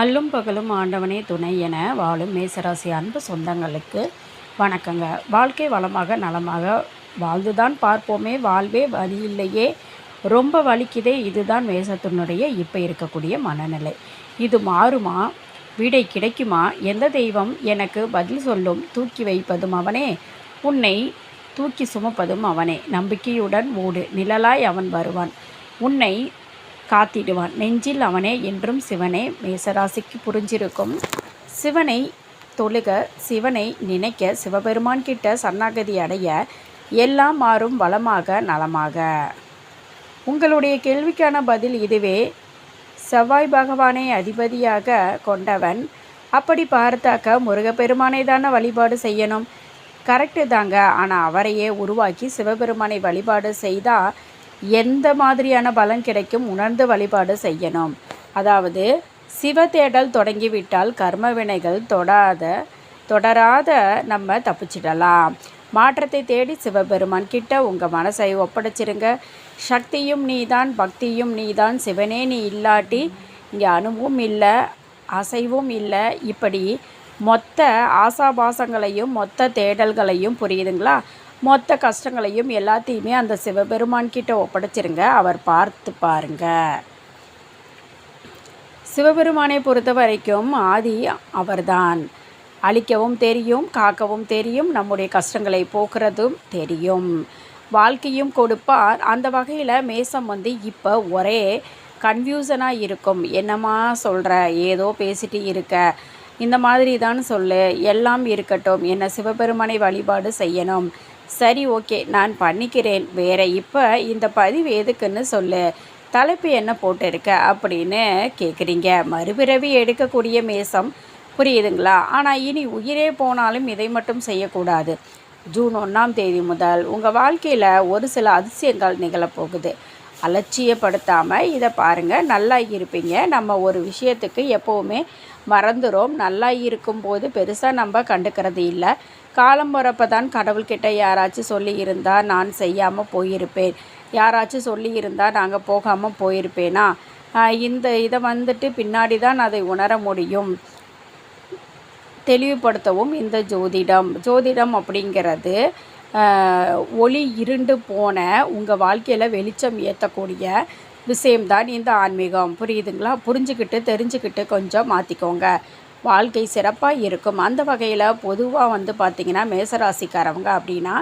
அல்லும் பகலும் ஆண்டவனே துணை என வாழும் மேசராசி அன்பு சொந்தங்களுக்கு வணக்கங்க. வாழ்க்கை வளமாக நலமாக வாழ்ந்துதான் பார்ப்போமே. வாழ்வே வழி இல்லையே. ரொம்ப வலிக்குதே. இதுதான் மேசத்தினுடைய இப்போ இருக்கக்கூடிய மனநிலை. இது மாறுமா? விடை கிடைக்குமா? எந்த தெய்வம் எனக்கு பதில் சொல்லும்? தூக்கி வைப்பதும் அவனே. உன்னை தூக்கி சுமப்பதும் அவனே. நம்பிக்கையுடன் ஓடு. நிழலாய் அவன் வருவான். உன்னை காத்திடுவான். நெஞ்சில் அவனே என்றும் சிவனே மேசராசிக்கு புரிஞ்சிருக்கும். சிவனை தொழுக சிவனை நினைக்க சிவபெருமான் கிட்ட சரணாகதி அடைய எல்லாம் மாறும் வளமாக நலமாக. உங்களுடைய கேள்விக்கான பதில் இதுவே. செவ்வாய் பகவானை அதிபதியாக கொண்டவன். அப்படி பார்த்தாக்க முருகப்பெருமானை தானே வழிபாடு செய்யணும். கரெக்டு தாங்க. ஆனால் அவரையே உருவாக்கி சிவபெருமானை வழிபாடு செய்தால் எந்த மாதிரியான பலன் கிடைக்கும் உணர்ந்து வழிபாடு செய்யணும். அதாவது சிவ தேடல் தொடங்கிவிட்டால் கர்ம வினைகள் தொடாத தொடராத நம்ம தப்பிச்சிடலாம். மாற்றத்தை தேடி சிவபெருமான் கிட்ட உங்கள் மனசை ஒப்படைச்சிருங்க. சக்தியும் நீதான் பக்தியும் நீதான் சிவனே நீ இல்லாட்டி இங்கே அணுவும் இல்லை அசைவும் இல்லை. இப்படி மொத்த ஆசாபாசங்களையும் மொத்த தேடல்களையும் புரியுதுங்களா? மொத்த கஷ்டங்களையும் எல்லாத்தையுமே அந்த சிவபெருமான்கிட்ட ஒப்படைச்சிருங்க. அவர் பார்த்து பாருங்க. சிவபெருமானை பொறுத்த வரைக்கும் ஆதி அவர்தான். அழிக்கவும் தெரியும் காக்கவும் தெரியும் நம்முடைய கஷ்டங்களை போக்குறதும் தெரியும். வாழ்க்கையும் கொடுப்பார். அந்த வகையில் மேசம் வந்து இப்போ ஒரே கன்ஃபியூசனாக இருக்கும். என்னம்மா சொல்கிற ஏதோ பேசிட்டு இருக்க. இந்த மாதிரி தான் சொல்லு. எல்லாம் இருக்கட்டும். என்ன சிவபெருமானை வழிபாடு செய்யணும். சரி ஓகே நான் பண்ணிக்கிறேன். வேற இப்போ இந்த பதிவு எதுக்குன்னு சொல்லு. தலைப்பு என்ன போட்டிருக்க அப்படின்னு கேட்குறீங்க மறுபிறவி எடுக்கக்கூடிய மேசம். புரியுதுங்களா? ஆனால் இனி உயிரே போனாலும் இதை மட்டும் செய்யக்கூடாது. ஜூன் ஒன்றாம் தேதி முதல் உங்கள் வாழ்க்கையில் ஒரு சில அதிசயங்கள் நிகழப்போகுது அலட்சியப்படுத்தாமல் இதை பாருங்கள் நல்லா இருப்பீங்க. நம்ம ஒரு விஷயத்துக்கு எப்போவுமே மறந்துடும் நல்லா இருக்கும்போது பெருசாக நம்ம கண்டுக்கிறது இல்லை. காலம் போகிறப்ப தான் கடவுள்கிட்ட யாராச்சும் சொல்லியிருந்தால் நான் செய்யாமல் போயிருப்பேன். யாராச்சும் சொல்லியிருந்தால் நாங்கள் போகாமல் போயிருப்பேனா? இந்த இதை வந்துட்டு பின்னாடி தான் அதை உணர முடியும். தெளிவுபடுத்தவும் இந்த ஜோதிடம். ஜோதிடம் அப்படிங்கிறது ஒளி இருண்டு போன உங்கள் வாழ்க்கையில் வெளிச்சம் ஏற்றக்கூடிய விஷயம்தான் இந்த ஆன்மீகம். புரியுதுங்களா? புரிஞ்சுக்கிட்டு தெரிஞ்சுக்கிட்டு கொஞ்சம் மாற்றிக்கோங்க வாழ்க்கை சிறப்பாக இருக்கும். அந்த வகையில் பொதுவாக வந்து பார்த்திங்கன்னா மேசராசிக்காரவங்க அப்படின்னா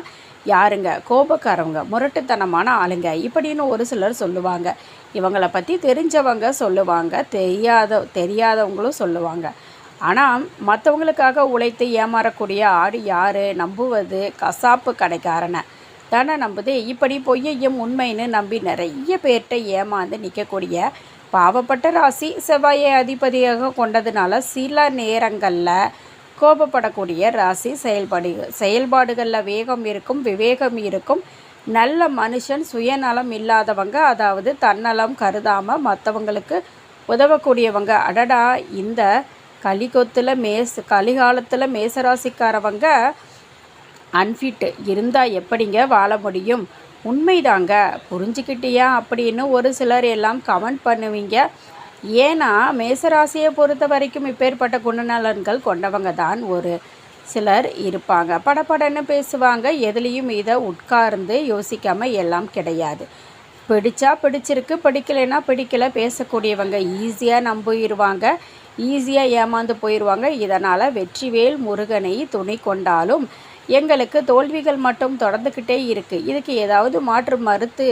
யாருங்க? கோபக்காரவங்க முரட்டுத்தனமான ஆளுங்க. இப்படின்னு ஒரு சிலர் சொல்லுவாங்க. இவங்களை பற்றி தெரிஞ்சவங்க சொல்லுவாங்க. தெரியாத தெரியாதவங்களும் சொல்லுவாங்க. ஆனால் மற்றவங்களுக்காக உழைத்து ஏமாறக்கூடிய ஆடு யார்? நம்புவது கசாப்பு கடைக்காரனை. தானே நம்புது? இப்படி பொய்யையும் உண்மைன்னு நம்பி நிறைய பேர்கிட்ட ஏமாந்து நிற்கக்கூடிய பாவப்பட்ட ராசி செவ்வாயை அதிபதியாக கொண்டதுனால சில நேரங்களில் கோபப்படக்கூடிய ராசி செயல்பாடு செயல்பாடுகளில் வேகம் இருக்கும் விவேகம் இருக்கும். நல்ல மனுஷன் சுயநலம் இல்லாதவங்க அதாவது தன்னலம் கருதாமல் மற்றவங்களுக்கு உதவக்கூடியவங்க. அடடா இந்த கலிகொத்தில் மேஸ் கலிகாலத்தில் மேசராசிக்காரவங்க அன்ஃபிட் இருந்தால் எப்படிங்க வாழ முடியும்? உண்மைதாங்க. புரிஞ்சுக்கிட்டியா அப்படின்னு ஒரு சிலர் எல்லாம் கமெண்ட் பண்ணுவீங்க. ஏன்னா மேசராசியை பொறுத்த வரைக்கும் இப்பேற்பட்ட குணநலன்கள் கொண்டவங்க தான் ஒரு சிலர் இருப்பாங்க. படப்படன்னு பேசுவாங்க. எதுலேயும் இதை உட்கார்ந்து யோசிக்காமல் எல்லாம் கிடையாது. பிடிச்சா பிடிச்சிருக்கு பிடிக்கலைன்னா பிடிக்கல. பேசக்கூடியவங்க ஈஸியாக நம்பிடுவாங்க ஈஸியாக ஏமாந்து போயிடுவாங்க இதனால் வெற்றிவேல் முருகனை துணை கொண்டாலும் எங்களுக்கு தோல்விகள் மட்டும் தொடர்ந்துக்கிட்டே இருக்குது இதுக்கு ஏதாவது மாற்று மறுத்து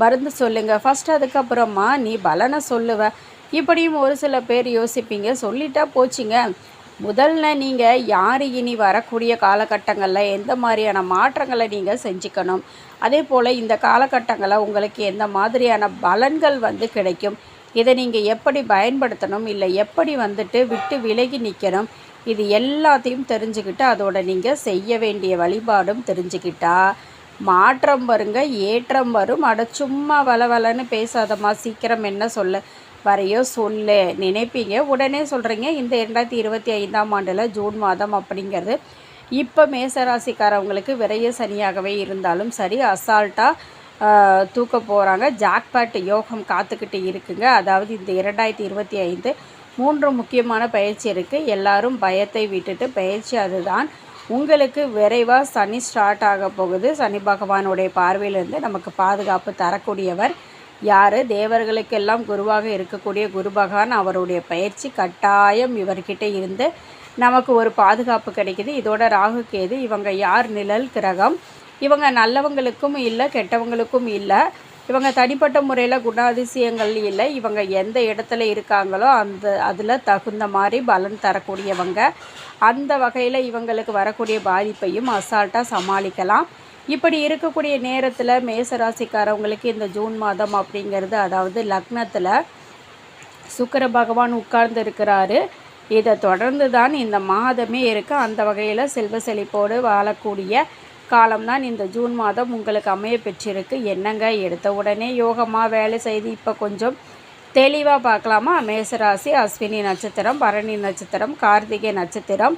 மருந்து சொல்லுங்கள் ஃபஸ்ட் அதுக்கப்புறமா நீ பலனை சொல்லுவ. இப்படியும் ஒரு சில பேர் யோசிப்பீங்க. சொல்லிட்டா போச்சுங்க. முதல்ல நீங்கள் யார் இனி வரக்கூடிய காலகட்டங்களில் எந்த மாதிரியான மாற்றங்களை நீங்கள் செஞ்சுக்கணும்? அதே போல் இந்த காலகட்டங்களில் உங்களுக்கு எந்த மாதிரியான பலன்கள் வந்து கிடைக்கும்? இதை நீங்கள் எப்படி பயன்படுத்தணும்? இல்லை எப்படி வந்துட்டு விட்டு விலகி நிற்கணும் இது எல்லாத்தையும் தெரிஞ்சுக்கிட்டு அதோட நீங்கள் செய்ய வேண்டிய வழிபாடும் தெரிஞ்சுக்கிட்டா. மாற்றம் வருங்க ஏற்றம் வரும். அட சும்மா வளவலன்னு பேசாதம்மா சீக்கிரம் என்ன சொல்ல வரையோ சொல்லு. நினைப்பீங்க. உடனே சொல்கிறீங்க இந்த இரண்டாயிரத்தி இருபத்தி ஐந்தாம் ஆண்டில் ஜூன் மாதம் அப்படிங்கிறது. இப்போ மேசராசிக்காரவங்களுக்கு விரைய சனியாகவே இருந்தாலும் சரி அசால்ட்டாக தூக்க போகிறாங்க ஜாக்பாட் யோகம் காத்துக்கிட்டு இருக்குங்க. அதாவது இந்த இரண்டாயிரத்தி இருபத்தி ஐந்து மூன்று முக்கியமான பயிற்சி இருக்குது எல்லாரும் பயத்தை விட்டுட்டு பயிற்சி அதுதான். உங்களுக்கு விரைவாக சனி ஸ்டார்ட் ஆக போகுது. சனி பகவானுடைய பார்வையிலிருந்து நமக்கு பாதுகாப்பு தரக்கூடியவர் யார்? தேவர்களுக்கெல்லாம் குருவாக இருக்கக்கூடிய குரு பகவான் அவருடைய பயிற்சி கட்டாயம் இவர்கிட்ட இருந்து நமக்கு ஒரு பாதுகாப்பு கிடைக்குது. இதோட ராகு கேது இவங்க யார்? நிழல் கிரகம். இவங்க நல்லவங்களுக்கும் இல்லை கெட்டவங்களுக்கும் இல்லை. இவங்க தனிப்பட்ட முறையில் குணாதிசயங்கள் இல்லை. இவங்க எந்த இடத்துல இருக்காங்களோ அந்த அதில் தகுந்த மாதிரி பலன் தரக்கூடியவங்க. அந்த வகையில் இவங்களுக்கு வரக்கூடிய பாதிப்பையும் அசால்ட்டாக சமாளிக்கலாம். இப்படி இருக்கக்கூடிய நேரத்தில் மேசராசிக்காரவங்களுக்கு இந்த ஜூன் மாதம் அப்படிங்கிறது அதாவது லக்னத்தில் சுக்கர பகவான் உட்கார்ந்து இருக்கிறாரு. இதை தொடர்ந்து தான் இந்த மாதமே இருக்குது அந்த வகையில் செல்வ செழிப்போடு வாழக்கூடிய காலம்தான் இந்த ஜூன் மாதம் உங்களுக்கு அமைய பெற்றிருக்கு. என்னங்க எடுத்த உடனே யோகமாக வேலை செய்து இப்போ கொஞ்சம் தெளிவாக பார்க்கலாமா? மேசராசி அஸ்வினி நட்சத்திரம் பரணி நட்சத்திரம் கார்த்திகை நட்சத்திரம்.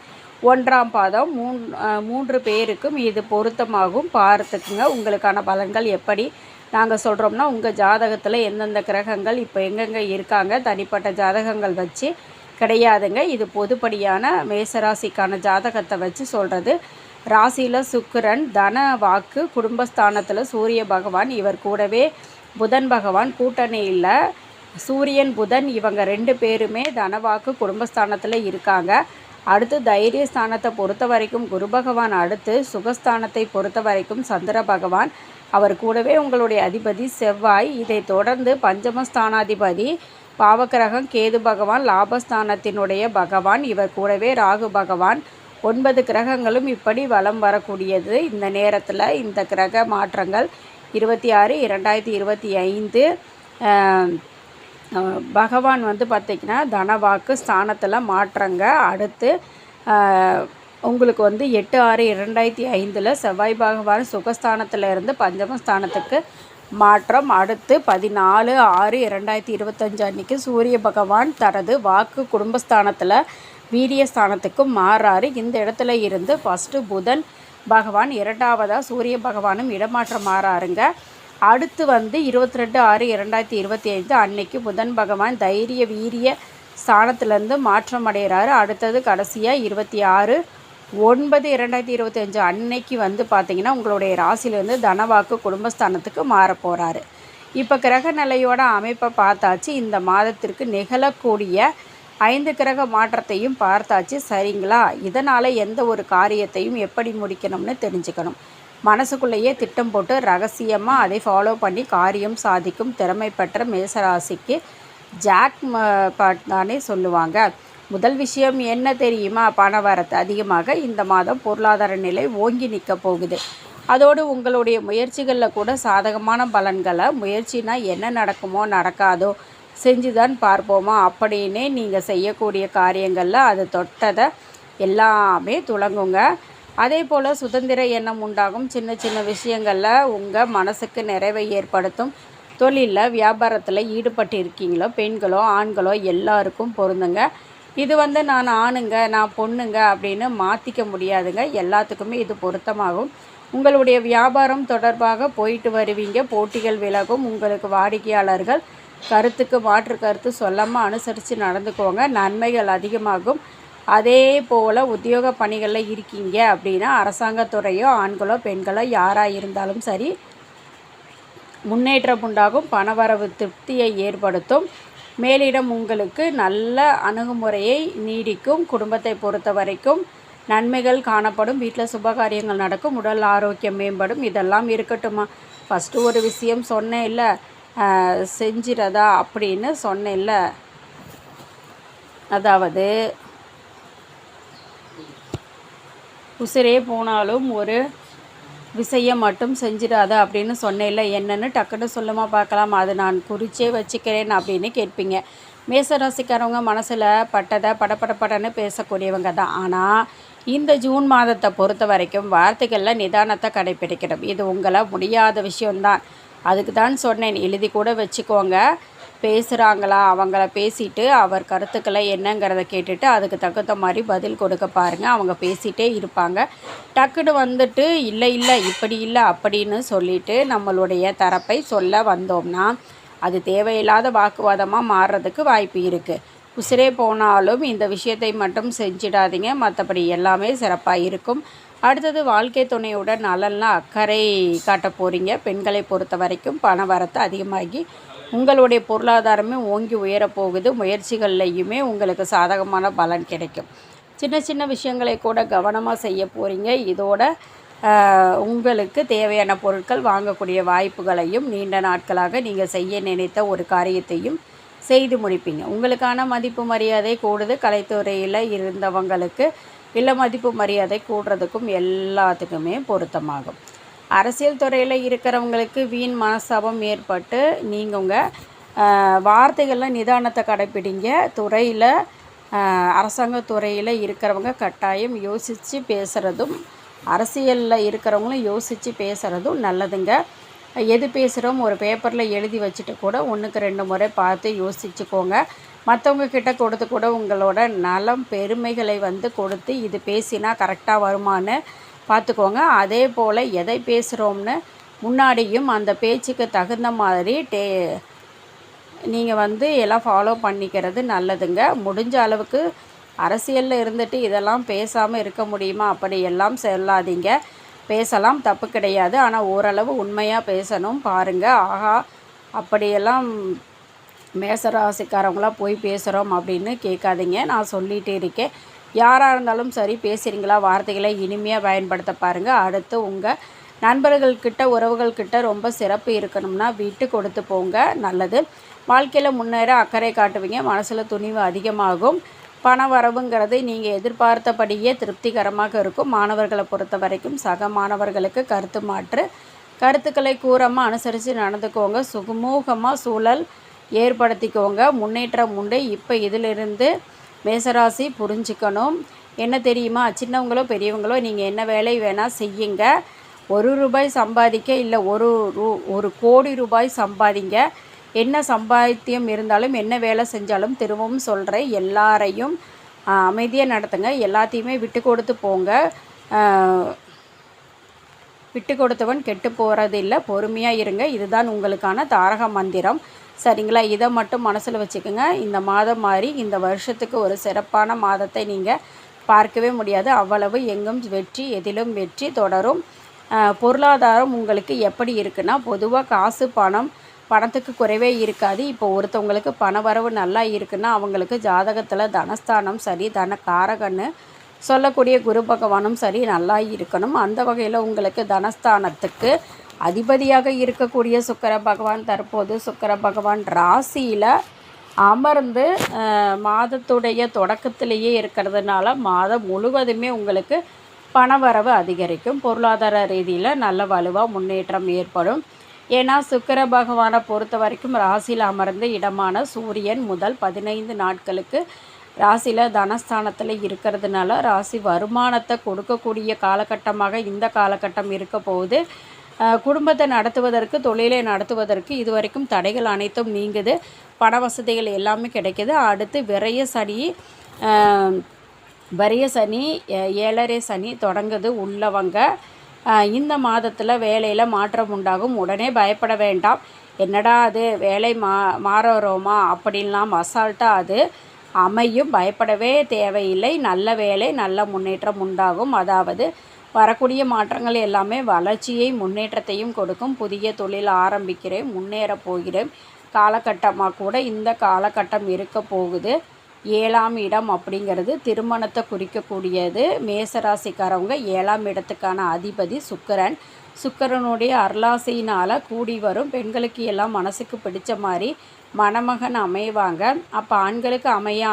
ஒன்றாம் பாதம் மூன் மூன்று பேருக்கும் இது பொருத்தமாகும். பார்த்துக்குங்க உங்களுக்கான பலன்கள் எப்படி? நாங்கள் சொல்கிறோம்னா உங்கள் ஜாதகத்தில் எந்தெந்த கிரகங்கள் இப்போ எங்கெங்கே இருக்காங்க? தனிப்பட்ட ஜாதகங்கள் வச்சு கிடையாதுங்க. இது பொதுப்படியான மேசராசிக்கான ஜாதகத்தை வச்சு சொல்கிறது ராசியில் சுக்கிரன் தன வாக்கு குடும்பஸ்தானத்தில் சூரிய பகவான் இவர் கூடவே புதன் பகவான் கூட்டணியில் சூரியன் புதன் இவங்க ரெண்டு பேருமே தனவாக்கு குடும்பஸ்தானத்தில் இருக்காங்க. அடுத்து தைரிய ஸ்தானத்தை பொறுத்த வரைக்கும் குரு பகவான் அடுத்து சுகஸ்தானத்தை பொறுத்த வரைக்கும் சந்திர பகவான். அவர் கூடவே உங்களுடைய அதிபதி செவ்வாய். இதை தொடர்ந்து பஞ்சமஸ்தானாதிபதி பாவக்கிரகம் கேது பகவான் லாபஸ்தானத்தினுடைய பகவான் இவர் கூடவே ராகு பகவான். ஒன்பது கிரகங்களும் இப்படி வலம் வரக்கூடியது. இந்த நேரத்தில் இந்த கிரக மாற்றங்கள் இருபத்தி ஆறு இரண்டாயிரத்தி இருபத்தி ஐந்து பகவான் வந்து பார்த்திங்கன்னா தனவாக்கு ஸ்தானத்தில் மாற்றங்க. அடுத்து உங்களுக்கு வந்து எட்டு ஆறு இரண்டாயிரத்தி ஐந்தில் செவ்வாய் பகவான் சுகஸ்தானத்தில் இருந்து பஞ்சம ஸ்தானத்துக்கு மாற்றம். அடுத்து பதினாலு ஆறு இரண்டாயிரத்தி இருபத்தஞ்சு அன்னைக்கு சூரிய பகவான் தனது வாக்கு குடும்பஸ்தானத்தில் வீரியஸ்தானத்துக்கு மாறாரு இந்த இடத்துல இருந்து ஃபஸ்ட்டு புதன் பகவான் இரண்டாவதாக சூரிய பகவானும் இடமாற்றம் மாறாருங்க. அடுத்து வந்து இருபத்தி ரெண்டு ஆறு இரண்டாயிரத்தி இருபத்தி ஐந்து அன்னைக்கு புதன் பகவான் தைரிய வீரிய ஸ்தானத்துலேருந்து மாற்றம் அடைகிறாரு. அடுத்தது கடைசியாக இருபத்தி ஆறு ஒன்பது இரண்டாயிரத்தி இருபத்தஞ்சு அன்னைக்கு வந்து பார்த்திங்கன்னா உங்களுடைய ராசியிலேருந்து தனவாக்கு குடும்பஸ்தானத்துக்கு மாறப் போகிறாரு இப்போ கிரக நிலையோட அமைப்பை பார்த்தாச்சு. இந்த மாதத்திற்கு நிகழக்கூடிய ஐந்து கிரக மாற்றத்தையும் பார்த்தாச்சு. சரிங்களா? இதனால் எந்த ஒரு காரியத்தையும் எப்படி முடிக்கணும்னு தெரிஞ்சுக்கணும். மனசுக்குள்ளேயே திட்டம் போட்டு ரகசியமாக அதை ஃபாலோ பண்ணி காரியம் சாதிக்கும் திறமை பெற்ற மேசராசிக்கு ஜாக் பாட் தானே சொல்லுவாங்க. முதல் விஷயம் என்ன தெரியுமா? பண வரத்து அதிகமாக இந்த மாதம் பொருளாதார நிலை ஓங்கி நிற்க போகுது. அதோடு உங்களுடைய முயற்சிகளில் கூட சாதகமான பலன்களை முயற்சினா என்ன நடக்குமோ நடக்காதோ செஞ்சு தான் பார்ப்போமா? அப்படின்னே நீங்கள் செய்யக்கூடிய காரியங்களில் அது தொட்டதை எல்லாமே துளங்குங்க. அதே போல் சுதந்திர எண்ணம் உண்டாகும். சின்ன சின்ன விஷயங்களில் உங்கள் மனசுக்கு நிறைவை ஏற்படுத்தும். தொழிலில் வியாபாரத்தில் ஈடுபட்டு இருக்கீங்களோ பெண்களோ ஆண்களோ எல்லாருக்கும் பொருந்துங்க. இது வந்து நான் ஆணுங்க நான் பொண்ணுங்க அப்படின்னு மாற்றிக்க முடியாதுங்க. எல்லாத்துக்குமே இது பொருத்தமாகும். உங்களுடைய வியாபாரம் தொடர்பாக போயிட்டு வருவீங்க. போட்டிகள் விலகும். உங்களுக்கு வாடிக்கையாளர்கள் கருத்துக்கு மாற்று கருத்து சொல்லாமல் அனுசரித்து நடந்துக்கோங்க. நன்மைகள் அதிகமாகும். அதே போல் உத்தியோக பணிகளில் இருக்கீங்க அப்படின்னா அரசாங்கத்துறையோ ஆண்களோ பெண்களோ யாராக இருந்தாலும் சரி முன்னேற்றம் உண்டாகும். பணவரவு திருப்தியை ஏற்படுத்தும். மேலிடம் உங்களுக்கு நல்ல அணுகுமுறையை நீடிக்கும். குடும்பத்தை பொறுத்த வரைக்கும் நன்மைகள் காணப்படும். வீட்டில் சுபகாரியங்கள் நடக்கும். உடல் ஆரோக்கியம் மேம்படும். இதெல்லாம் இருக்கட்டுமா ஃபஸ்ட்டு ஒரு விஷயம் சொன்னேன் இல்லை செஞ்சிரதா அப்படின்னு சொன்னேன்ல. அதாவது உசிரே போனாலும் ஒரு விஷயம் மட்டும் செஞ்சிடாத அப்படின்னு சொன்னேன்ல. என்னன்னு டக்குன்னு சொல்லுமா பார்க்கலாம். அது நான் குறிச்சே வச்சுக்கிறேன் அப்படின்னு கேட்பீங்க. மேசராசிக்காரவங்க மனசில் பட்டதை படபடபடன்னு பேசக்கூடியவங்க தான். ஆனால் இந்த ஜூன் மாதத்தை பொறுத்த வரைக்கும் வார்த்தைகளில் நிதானத்தை கடைப்பிடிக்கணும் இது உங்களை முடியாத விஷயம்தான். அதுக்கு தான் சொன்னேன் எழுதி கூட வச்சுக்கோங்க. பேசுகிறாங்களா அவங்கள பேசிட்டு அவர் கருத்துக்களை என்னங்கிறத கேட்டுட்டு அதுக்கு தகுந்த மாதிரி பதில் கொடுக்க பாருங்கள் அவங்க பேசிகிட்டே இருப்பாங்க. டக்குன்னு வந்துட்டு இல்லை இல்லை இப்படி இல்லை அப்படின்னு சொல்லிட்டு நம்மளுடைய தரப்பை சொல்ல வந்தோம்னா அது தேவையில்லாத வாக்குவாதமாக மாறுறதுக்கு வாய்ப்பு இருக்குது உசிரே போனாலும் இந்த விஷயத்தை மட்டும் செஞ்சிடாதீங்க. மற்றபடி எல்லாமே சிறப்பாக இருக்கும். அடுத்தது வாழ்க்கை துணையோட நலன்லாம் அக்கறை காட்ட போகிறீங்க பெண்களை பொறுத்த வரைக்கும் பண வரத்து அதிகமாகி உங்களுடைய பொருளாதாரமே ஓங்கி உயரப்போகுது முயற்சிகள்லையுமே உங்களுக்கு சாதகமான பலன் கிடைக்கும். சின்ன சின்ன விஷயங்களை கூட கவனமாக செய்ய போகிறீங்க இதோட உங்களுக்கு தேவையான பொருட்கள் வாங்கக்கூடிய வாய்ப்புகளையும் நீண்ட நாட்களாக நீங்கள் செய்ய நினைத்த ஒரு காரியத்தையும் செய்து முடிப்பீங்க. உங்களுக்கான மதிப்பு மரியாதை கூடுது. கலைத்துறையில் இருந்தவங்களுக்கு இல்லை மதிப்பு மரியாதை கூடுறதுக்கும் எல்லாத்துக்குமே பொருத்தமாகும். அரசியல் துறையில் இருக்கிறவங்களுக்கு வீண் மனஸ்தாபம் ஏற்பட்டு நீங்கள் உங்கள் வார்த்தைகளில் நிதானத்தை கடைப்பிடிங்க. துறையில் அரசாங்க துறையில் இருக்கிறவங்க கட்டாயம் யோசித்து பேசுகிறதும் அரசியலில் இருக்கிறவங்களும் யோசித்து பேசுகிறதும் நல்லதுங்க. எது பேசுகிறோம் ஒரு பேப்பரில் எழுதி வச்சுட்டு கூட ஒன்றுக்கு ரெண்டு முறை பார்த்து யோசிச்சுக்கோங்க. மற்றவங்க கிட்ட கொடுத்து கூட உங்களோட நலம் பெருமைகளை வந்து கொடுத்து இது பேசினா கரெக்டாக வருமானு பார்த்துக்கோங்க அதே போல் எதை பேசுகிறோம்னு முன்னாடியும் அந்த பேச்சுக்கு தகுந்த மாதிரி டே நீங்கள் வந்து எல்லாம் ஃபாலோ பண்ணிக்கிறது நல்லதுங்க. முடிஞ்ச அளவுக்கு அரசியலில் இருந்துட்டு இதெல்லாம் பேசாமல் இருக்க முடியுமா? அப்படி எல்லாம் சொல்லாதீங்க. பேசலாம் தப்பு கிடையாது. ஆனால் ஓரளவு உண்மையாக பேசணும் பாருங்கள் ஆஹா அப்படியெல்லாம் மேசராசிக்காரவங்களாம் போய் பேசுகிறோம் அப்படின்னு கேட்காதீங்க. நான் சொல்லிகிட்டே இருக்கேன். யாராக இருந்தாலும் சரி பேசுகிறீங்களா வார்த்தைகளை இனிமையாக பயன்படுத்த பாருங்கள் அடுத்து உங்கள் நண்பர்கள்கிட்ட உறவுகள்கிட்ட ரொம்ப சிறப்பு இருக்கணும்னா விட்டு கொடுத்து போங்க. நல்லது. வாழ்க்கையில் முன்னேற அக்கறை காட்டுவீங்க. மனசில் துணிவு அதிகமாகும். பண வரவுங்கிறது நீங்கள் எதிர்பார்த்தபடியே திருப்திகரமாக இருக்கும். மாணவர்களை பொறுத்த வரைக்கும் சக மாணவர்களுக்கு கருத்து மாற்று. கருத்துக்களை கூறமாக அனுசரித்து நடந்துக்கோங்க. சுமூகமாக சூழல் ஏற்படுத்திக்கோங்க. முன்னேற்றம் உண்டு. இப்போ இதிலிருந்து மேசராசி புரிஞ்சுக்கணும். என்ன தெரியுமா? சின்னவங்களோ பெரியவங்களோ நீங்கள் என்ன வேலை வேணால் செய்யுங்க. ஒரு ரூபாய் சம்பாதிக்க இல்லை ஒரு ரூ ஒரு கோடி ரூபாய் சம்பாதிங்க. என்ன சம்பாத்தியம் இருந்தாலும் என்ன வேலை செஞ்சாலும் திரும்பவும் சொல்கிறேன் எல்லாரையும் அமைதியாக நடத்துங்க. எல்லாத்தையுமே விட்டு கொடுத்து போங்க. விட்டு கொடுத்தவன் கெட்டு போகிறது இல்லை பொறுமையாக இருங்க. இதுதான் உங்களுக்கான தாரக மந்திரம். சரிங்களா? இதை மட்டும் மனசில் வச்சுக்கோங்க. இந்த மாதம் மாதிரி இந்த வருஷத்துக்கு ஒரு சிறப்பான மாதத்தை நீங்கள் பார்க்கவே முடியாது. அவ்வளவு எங்கும் வெற்றி எதிலும் வெற்றி தொடரும். பொருளாதாரம் உங்களுக்கு எப்படி இருக்குன்னா பொதுவாக காசு பணம் பணத்துக்கு குறைவே இருக்காது. இப்போ ஒருத்தவங்களுக்கு பண வரவு நல்லா இருக்குன்னா அவங்களுக்கு ஜாதகத்தில் தனஸ்தானம் சரி தன காரகன்னு சொல்லக்கூடிய குரு பகவானும் சரி நல்லா இருக்கணும். அந்த வகையில் உங்களுக்கு தனஸ்தானத்துக்கு அதிபதியாக இருக்கக்கூடிய சுக்கர பகவான் தற்போது சுக்கர பகவான் ராசியில் அமர்ந்து மாதத்துடைய தொடக்கத்திலேயே இருக்கிறதுனால மாதம் முழுவதுமே உங்களுக்கு பணவரவு அதிகரிக்கும். பொருளாதார ரீதியில் நல்ல வலுவாக முன்னேற்றம் ஏற்படும். ஏன்னா சுக்கர பகவானை பொறுத்த வரைக்கும் ராசியில் அமர்ந்த இடமான சூரியன் முதல் பதினைந்து நாட்களுக்கு ராசியில் தனஸ்தானத்தில் இருக்கிறதுனால ராசி வருமானத்தை கொடுக்கக்கூடிய காலகட்டமாக இந்த காலகட்டம் இருக்க போகுது. குடும்பத்தை நடத்துவதற்கு தொழிலை நடத்துவதற்கு இது வரைக்கும் தடைகள் அனைத்தும் நீங்குது. பண வசதிகள் எல்லாமே கிடைக்கிது. அடுத்து விரைய சனி வரிய சனி ஏழரை சனி தொடங்குது உள்ளவங்க. இந்த மாதத்தில் வேலையில் மாற்றம் உண்டாகும். உடனே பயப்பட வேண்டாம். என்னடா அது வேலை மா மாறுறோமா? அப்படின்லாம் அசால்ட்டாக அது அமையும். பயப்படவே தேவையில்லை. நல்ல வேலை நல்ல முன்னேற்றம் உண்டாகும். அதாவது வரக்கூடிய மாற்றங்கள் எல்லாமே வளர்ச்சியை முன்னேற்றத்தையும் கொடுக்கும். புதிய தொழில் ஆரம்பிக்கிறேன் முன்னேற போகிறேன். காலகட்டமாக கூட இந்த காலகட்டம் இருக்க போகுது. ஏழாம் இடம் அப்படிங்கிறது திருமணத்தை குறிக்கக்கூடியது. மேசராசிக்காரவங்க ஏழாம் இடத்துக்கான அதிபதி சுக்கரன். சுக்கரனுடைய அருளாசையினால் கூடி வரும். பெண்களுக்கு எல்லாம் மனசுக்கு பிடிச்ச மாதிரி மணமகன் அமைவாங்க. அப்போ ஆண்களுக்கு அமையா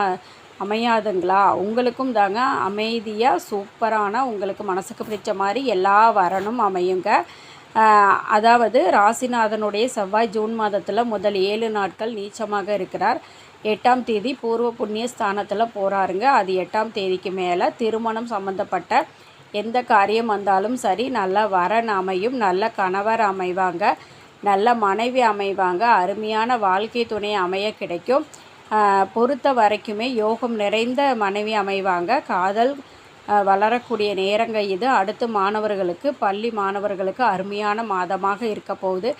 அமையாதுங்களா? உங்களுக்கும் தாங்க அமைதியாக சூப்பரான உங்களுக்கு மனசுக்கு பிடிச்ச மாதிரி எல்லா வரணும் அமையுங்க. அதாவது ராசிநாதனுடைய செவ்வாய் ஜூன் மாதத்தில் முதல் ஏழு நாட்கள் நீச்சமாக இருக்கிறார். எட்டாம் தேதி பூர்வ புண்ணிய ஸ்தானத்தில் போகிறாருங்க அது எட்டாம் தேதிக்கு மேலே திருமணம் சம்மந்தப்பட்ட எந்த காரியம் வந்தாலும் சரி நல்ல வரன் அமையும் நல்ல கணவர் அமைவாங்க நல்ல மனைவி அமைவாங்க அருமையான வாழ்க்கை துணை அமைய கிடைக்கும். பொறுத்த வரைக்குமே யோகம் நிறைந்த மனைவி அமைவாங்க. காதல் வளரக்கூடிய நேரங்க இது. அடுத்து மாணவர்களுக்கு பள்ளி மாணவர்களுக்கு அருமையான மாதமாக இருக்க போகுது.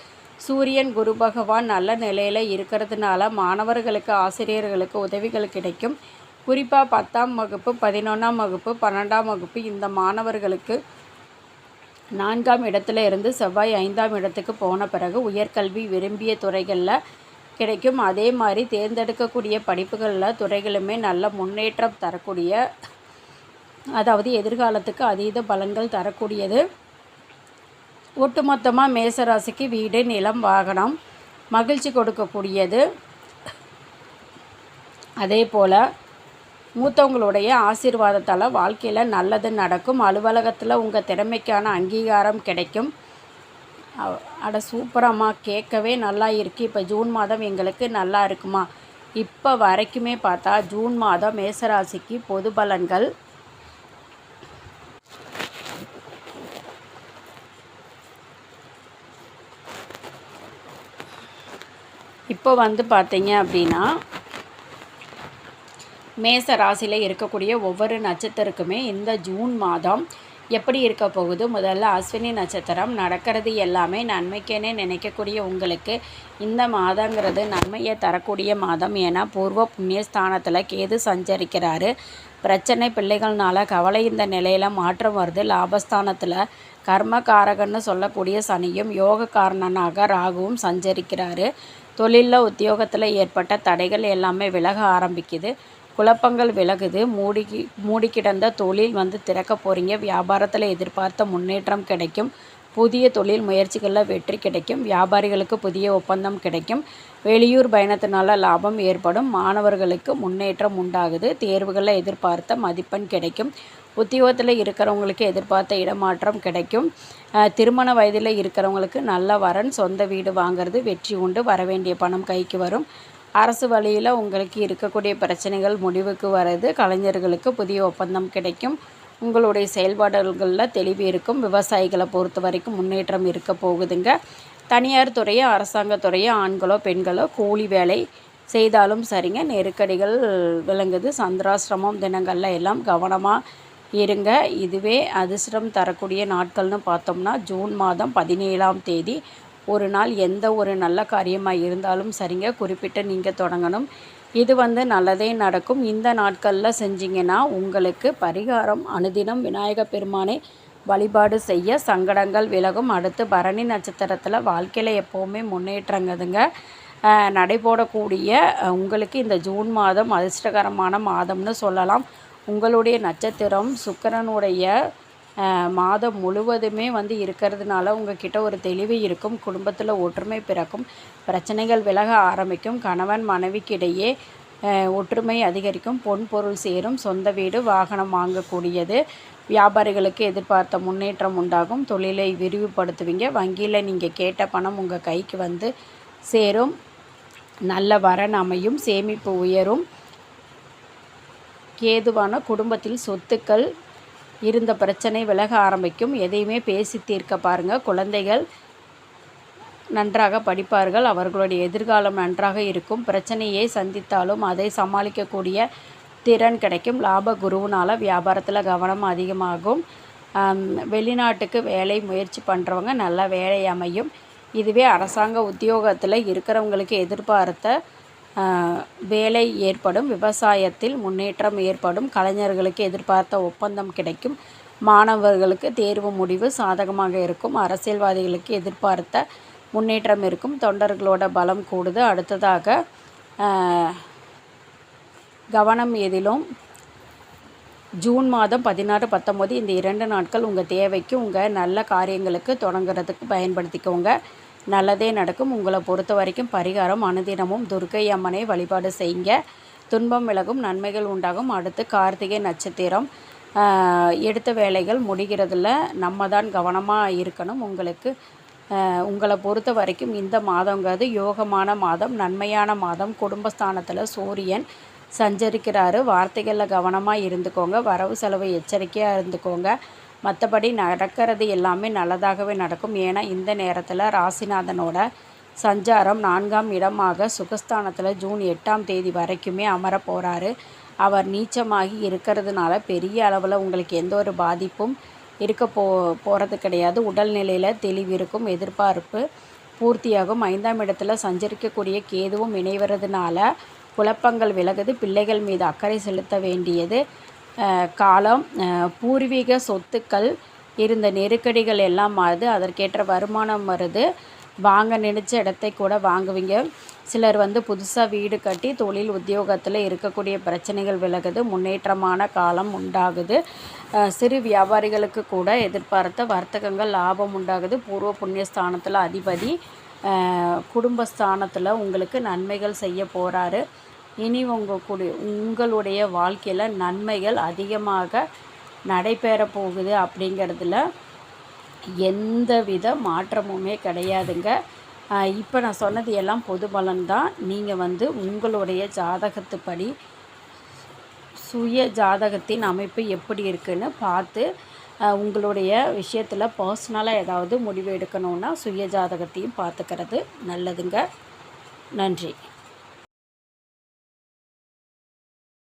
சூரியன் குரு பகவான் நல்ல நிலையில் இருக்கிறதுனால மாணவர்களுக்கு ஆசிரியர்களுக்கு உதவிகள் கிடைக்கும். குறிப்பாக பத்தாம் வகுப்பு பதினொன்றாம் வகுப்பு பன்னெண்டாம் வகுப்பு இந்த மாணவர்களுக்கு நான்காம் இடத்துல இருந்து செவ்வாய் ஐந்தாம் இடத்துக்கு போன பிறகு உயர்கல்வி விரும்பிய துறைகளில் கிடைக்கும். அதே மாதிரி தேர்ந்தெடுக்கக்கூடிய படிப்புகளில் துறைகளுமே நல்ல முன்னேற்றம் தரக்கூடிய அதாவது எதிர்காலத்துக்கு அதீத பலன்கள் தரக்கூடியது. ஒட்டுமொத்தமாக மேசராசிக்கு வீடு நிலம் வாகனம் மகிழ்ச்சி கொடுக்கக்கூடியது. அதே போல் மூத்தவங்களுடைய ஆசீர்வாதத்தால் வாழ்க்கையில் நல்லது நடக்கும். அலுவலகத்தில் உங்கள் திறமைக்கான அங்கீகாரம் கிடைக்கும். அட சூப்பராம்மா கேட்கவே நல்லா இருக்கு இப்போ ஜூன் மாதம் எங்களுக்கு நல்லா இருக்குமா? இப்போ வரைக்குமே பார்த்தா ஜூன் மாதம் மேசராசிக்கு பொது பலன்கள். இப்போ வந்து பார்த்தீங்க அப்படின்னா மேச ராசியில் இருக்கக்கூடிய ஒவ்வொரு நட்சத்திரக்குமே இந்த ஜூன் மாதம் எப்படி இருக்க போகுது? முதல்ல அஸ்வினி நட்சத்திரம் நடக்கிறது எல்லாமே நன்மைக்கேனே நினைக்கக்கூடிய உங்களுக்கு இந்த மாதங்கிறது நன்மையை தரக்கூடிய மாதம். ஏன்னா பூர்வ புண்ணிய ஸ்தானத்தில் கேது சஞ்சரிக்கிறாரு. பிரச்சனை பிள்ளைகள்னால கவலை இந்த நிலையில் மாற்றம் வருது. லாபஸ்தானத்தில் கர்மகாரகன்னு சொல்லக்கூடிய சனியும் யோக காரணனாக ராகுவும் சஞ்சரிக்கிறாரு. தொழிலில் உத்தியோகத்தில் ஏற்பட்ட தடைகள் எல்லாமே விலக ஆரம்பிக்குது. குழப்பங்கள் விலகுது. மூடி மூடி கிடந்த தொழில் வந்து திறக்க போகிறீங்க வியாபாரத்தில் எதிர்பார்த்த முன்னேற்றம் கிடைக்கும். புதிய தொழில் முயற்சிகளில் வெற்றி கிடைக்கும். வியாபாரிகளுக்கு புதிய ஒப்பந்தம் கிடைக்கும். வெளியூர் பயணத்தினால லாபம் ஏற்படும். மாணவர்களுக்கு முன்னேற்றம் உண்டாகுது. தேர்வுகளில் எதிர்பார்த்த மதிப்பெண் கிடைக்கும். உத்தியோகத்தில் இருக்கிறவங்களுக்கு எதிர்பார்த்த இடமாற்றம் கிடைக்கும். திருமண வயதில் இருக்கிறவங்களுக்கு நல்ல வரன் சொந்த வீடு வாங்குறது வெற்றி உண்டு. வரவேண்டிய பணம் கைக்கு வரும். அரசு வழியில் உங்களுக்கு இருக்கக்கூடிய பிரச்சனைகள் முடிவுக்கு வர்றது கலைஞர்களுக்கு புதிய ஒப்பந்தம் கிடைக்கும். உங்களுடைய செயல்பாடுகளில் தெளிவு இருக்கும். விவசாயிகளை பொறுத்த வரைக்கும் முன்னேற்றம் இருக்க போகுதுங்க. தனியார் துறையோ அரசாங்கத்துறையோ ஆண்களோ பெண்களோ கூலி வேலை செய்தாலும் சரிங்க. நெருக்கடிகள் விளங்குது. சந்திராசிரமம் தினங்களில் எல்லாம் கவனமாக இருங்க. இதுவே அதிர்ஷ்டம் தரக்கூடிய நாட்கள்னு பார்த்தோம்னா ஜூன் மாதம் பதினேழாம் தேதி ஒரு நாள் எந்த ஒரு நல்ல காரியமாக இருந்தாலும் சரிங்க குறிப்பிட்டு நீங்கள் தொடங்கணும். இது வந்து நல்லதே நடக்கும். இந்த நாட்களில் செஞ்சிங்கன்னா உங்களுக்கு பரிகாரம் அனுதினம் விநாயக பெருமானை வழிபாடு செய்ய சங்கடங்கள் விலகும். அடுத்து பரணி நட்சத்திரத்தில் வாழ்க்கையில் எப்போவுமே முன்னேற்றங்குதுங்க நடைபோடக்கூடிய உங்களுக்கு இந்த ஜூன் மாதம் அதிர்ஷ்டகரமான மாதம்னு சொல்லலாம். உங்களுடைய நட்சத்திரம் சுக்கிரனுடைய மாதம் முழுவதுமே வந்து இருக்கிறதுனால உங்ககிட்ட ஒரு தெளிவு இருக்கும். குடும்பத்தில் ஒற்றுமை பிறக்கும். பிரச்சனைகள் விலக ஆரம்பிக்கும். கணவன் மனைவிக்கிடையே ஒற்றுமை அதிகரிக்கும். பொன் பொருள் சேரும். சொந்த வீடு வாகனம் வாங்கக்கூடியது. வியாபாரிகளுக்கு எதிர்பார்த்த முன்னேற்றம் உண்டாகும். தொழிலை விரிவுபடுத்துவீங்க. வங்கியில் நீங்கள் கேட்ட பணம் உங்கள் கைக்கு வந்து சேரும். நல்ல வரன் அமையும். சேமிப்பு உயரும். கேதுவான குடும்பத்தில் சொத்துக்கள் இருந்த பிரச்சனை விலக ஆரம்பிக்கும். எதையுமே பேசி தீர்க்க பாருங்கள் குழந்தைகள் நன்றாக படிப்பார்கள். அவர்களுடைய எதிர்காலம் நன்றாக இருக்கும். பிரச்சனையை சந்தித்தாலும் அதை சமாளிக்கக்கூடிய திறன் கிடைக்கும். லாப குருவினால் வியாபாரத்தில் கவனம் அதிகமாகும். வெளிநாட்டுக்கு வேலை முயற்சி பண்ணுறவங்க நல்ல வேலை அமையும். இதுவே அரசாங்க உத்தியோகத்தில் இருக்கிறவங்களுக்கு எதிர்பார்த்த வேலை ஏற்படும் விவசாயத்தில் முன்னேற்றம் ஏற்படும் கலைஞர்களுக்கு எதிர்பார்த்த ஒப்பந்தம் கிடைக்கும் மாணவர்களுக்கு தேர்வு முடிவு சாதகமாக இருக்கும் அரசியல்வாதிகளுக்கு எதிர்பார்த்த முன்னேற்றம் இருக்கும் தொண்டர்களோட பலம் கூடுது. அடுத்ததாக கவனம் எதிலும். ஜூன் மாதம் பதினாறு பத்தொம்போது இந்த இரண்டு நாட்கள் உங்கள் தேவைக்கு உங்கள் நல்ல காரியங்களுக்கு தொடங்குறதுக்கு பயன்படுத்திக்கோங்க. நல்லதே நடக்கும். உங்களை பொறுத்த வரைக்கும் பரிகாரம் அனுதினமும் துர்க்கை அம்மனை வழிபாடு செய்யுங்க. துன்பம் விலகும் நன்மைகள் உண்டாகும். அடுத்து கார்த்திகை நட்சத்திரம். எடுத்த வேலைகள் முடிகிறதுல நம்ம தான் கவனமாக இருக்கணும். உங்களுக்கு உங்களை பொறுத்த வரைக்கும் இந்த மாதங்கிறது யோகமான மாதம் நன்மையான மாதம். குடும்பஸ்தானத்தில் சூரியன் சஞ்சரிக்கிறாரு. வார்த்தைகளில் கவனமாக இருந்துக்கோங்க. வரவு செலவு எச்சரிக்கையாக இருந்துக்கோங்க. மற்றபடி நடக்கிறது எல்லாமே நல்லதாகவே நடக்கும். ஏன்னா இந்த நேரத்தில் ராசிநாதனோட சஞ்சாரம் நான்காம் இடமாக சுகஸ்தானத்தில் ஜூன் எட்டாம் தேதி வரைக்குமே அமர போகிறாரு அவர் நீச்சமாகி இருக்கிறதுனால பெரிய அளவில் உங்களுக்கு எந்த ஒரு பாதிப்பும் இருக்க போ போகிறது கிடையாது. உடல்நிலையில் தெளிவு இருக்கும் எதிர்பார்ப்பு பூர்த்தியாகும். ஐந்தாம் இடத்துல சஞ்சரிக்கக்கூடிய கேதுவும் இணைவதுனால குழப்பங்கள் விலகுது. பிள்ளைகள் மீது அக்கறை செலுத்த வேண்டியது. காலம் பூர்வீக சொத்துக்கள் இருந்த நெருக்கடிகள் எல்லாம் மாறுது. அதற்கேற்ற வருமானம் வருது. வாங்க நினச்ச இடத்தை கூட வாங்குவீங்க. சிலர் வந்து புதுசாக வீடு கட்டி தொழில் உத்தியோகத்தில் இருக்கக்கூடிய பிரச்சனைகள் விலகுது. முன்னேற்றமான காலம் உண்டாகுது. சிறு வியாபாரிகளுக்கு கூட எதிர்பார்த்த வர்த்தகங்கள் லாபம் உண்டாகுது. பூர்வ புண்ணியஸ்தானத்தில் அதிபதி குடும்பஸ்தானத்தில் உங்களுக்கு நன்மைகள் செய்ய போகிறாரு இனி உங்கள் கூடிய உங்களுடைய வாழ்க்கையில் நன்மைகள் அதிகமாக நடைபெற போகுது அப்படிங்கிறதுல எந்தவித மாற்றமுமே கிடையாதுங்க. இப்போ நான் சொன்னது எல்லாம் பொது பலன் தான். நீங்கள் வந்து உங்களுடைய ஜாதகத்துப்படி சுய ஜாதகத்தின் அமைப்பு எப்படி இருக்குன்னு பார்த்து உங்களுடைய விஷயத்தில் பர்சனலாக ஏதாவது முடிவு எடுக்கணுன்னா சுய ஜாதகத்தையும் பார்த்துக்கிறது நல்லதுங்க. நன்றி.